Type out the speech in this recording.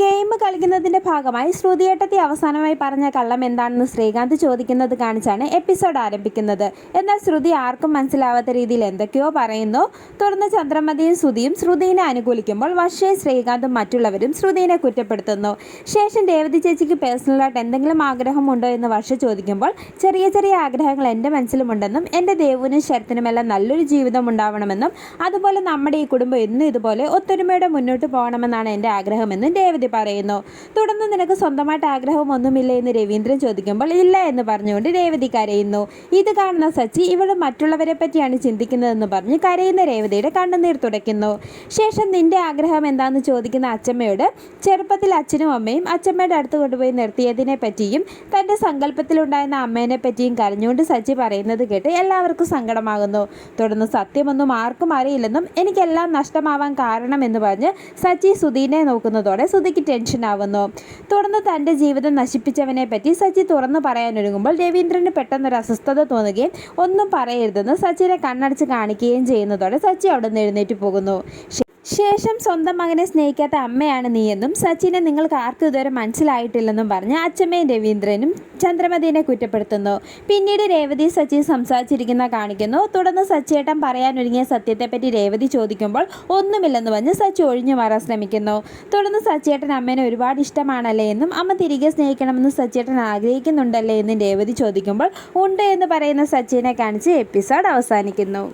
Game കളിക്കുന്നതിന്റെ ഭാഗമായി ശ്രുതിയേട്ടത്തി അവസാനമായി പറഞ്ഞ കള്ളം എന്താണെന്ന് ശ്രീകാന്ത് ചോദിക്കുന്നത് കാണിച്ചാണ് എപ്പിസോഡ് ആരംഭിക്കുന്നത്. എന്നാൽ ശ്രുതി ആർക്കും മനസ്സിലാവാത്ത രീതിയിൽ എന്തൊക്കെയോ പറയുന്നു. തുടർന്ന് ചന്ദ്രമതിയും ശ്രുതിയും ശ്രുതിനെ അനുകൂലിക്കുമ്പോൾ വർഷയും ശ്രീകാന്തും മറ്റുള്ളവരും ശ്രുതിനെ കുറ്റപ്പെടുത്തുന്നു. ശേഷം രേവതി ചേച്ചിക്ക് പേഴ്സണലായിട്ട് എന്തെങ്കിലും ആഗ്രഹമുണ്ടോ എന്ന് വർഷ ചോദിക്കുമ്പോൾ ചെറിയ ചെറിയ ആഗ്രഹങ്ങൾ എന്റെ മനസ്സിലുമുണ്ടെന്നും എന്റെ ദേവുവിനും ശരത്തിനുമെല്ലാം നല്ലൊരു ജീവിതം ഉണ്ടാവണമെന്നും അതുപോലെ നമ്മുടെ ഈ കുടുംബം എന്നും ഇതുപോലെ ഒത്തൊരുമയോടെ മുന്നോട്ട് പോകണമെന്നാണ് എന്റെ ആഗ്രഹമെന്നും രേവതി പറയുന്നു. തുടർന്ന് നിനക്ക് സ്വന്തമായിട്ട് ആഗ്രഹമൊന്നുമില്ല എന്ന് രവീന്ദ്രൻ ചോദിക്കുമ്പോൾ ഇല്ല എന്ന് പറഞ്ഞുകൊണ്ട് രേവതി കരയുന്നു. ഇത് കാണുന്ന സച്ചി ഇവൾ മറ്റുള്ളവരെ പറ്റിയാണ് ചിന്തിക്കുന്നതെന്ന് പറഞ്ഞ് കരയുന്ന രേവതിയുടെ കണ്ണുനീർ തുടയ്ക്കുന്നു. ശേഷം നിന്റെ ആഗ്രഹം എന്താണെന്ന് ചോദിക്കുന്ന അച്ചമ്മയോട് ചെറുപ്പത്തിൽ അച്ഛനും അമ്മയും അച്ചമ്മയുടെ അടുത്ത് കൊണ്ടുപോയി നിർത്തിയതിനെ പറ്റിയും തന്റെ സങ്കല്പത്തിലുണ്ടായിരുന്ന അമ്മേനെ പറ്റിയും കരഞ്ഞുകൊണ്ട് സച്ചി പറയുന്നത് കേട്ട് എല്ലാവർക്കും സങ്കടമാകുന്നു. തുടർന്ന് സത്യമൊന്നും ആർക്കും അറിയില്ലെന്നും എനിക്കെല്ലാം നഷ്ടമാവാൻ കാരണമെന്ന് പറഞ്ഞ് സച്ചി സുധീനെ നോക്കുന്നതോടെ സുധിക്ക് ടെൻഷൻ ആവുന്നു. തുടർന്ന് തന്റെ ജീവിതം നശിപ്പിച്ചവനെ പറ്റി സച്ചി തുറന്നു പറയാനൊരുങ്ങുമ്പോൾ രവീന്ദ്രന് പെട്ടെന്നൊരു അസ്വസ്ഥത തോന്നുകയും ഒന്നും പറയരുതെന്ന് സച്ചിനെ കണ്ണടച്ച് കാണിക്കുകയും ചെയ്യുന്നതോടെ സച്ചി അവിടെ നിന്ന് എഴുന്നേറ്റ് പോകുന്നു. ശേഷം സ്വന്തം മകനെ സ്നേഹിക്കാത്ത അമ്മയാണ് നീയെന്നും സച്ചിനെ നിങ്ങൾക്ക് ആർക്കും ഇതുവരെ മനസ്സിലായിട്ടില്ലെന്നും പറഞ്ഞ് അച്ഛമ്മയും രവീന്ദ്രനും ചന്ദ്രമതിനെ കുറ്റപ്പെടുത്തുന്നു. പിന്നീട് രേവതി സച്ചി സംസാരിച്ചിരിക്കുന്ന കാണിക്കുന്നു. തുടർന്ന് സച്ചിയേട്ടൻ പറയാനൊരുങ്ങിയ സത്യത്തെപ്പറ്റി രേവതി ചോദിക്കുമ്പോൾ ഒന്നുമില്ലെന്ന് പറഞ്ഞ് സച്ചി ഒഴിഞ്ഞു മാറാൻ ശ്രമിക്കുന്നു. തുടർന്ന് സച്ചിയേട്ടൻ അമ്മേനെ ഒരുപാട് ഇഷ്ടമാണല്ലേ എന്നും അമ്മ തിരികെ സ്നേഹിക്കണമെന്ന് സച്ചിയേട്ടൻ ആഗ്രഹിക്കുന്നുണ്ടല്ലേ എന്നും രേവതി ചോദിക്കുമ്പോൾ ഉണ്ട് എന്ന് പറയുന്ന സച്ചിനെ കാണിച്ച് എപ്പിസോഡ് അവസാനിക്കുന്നു.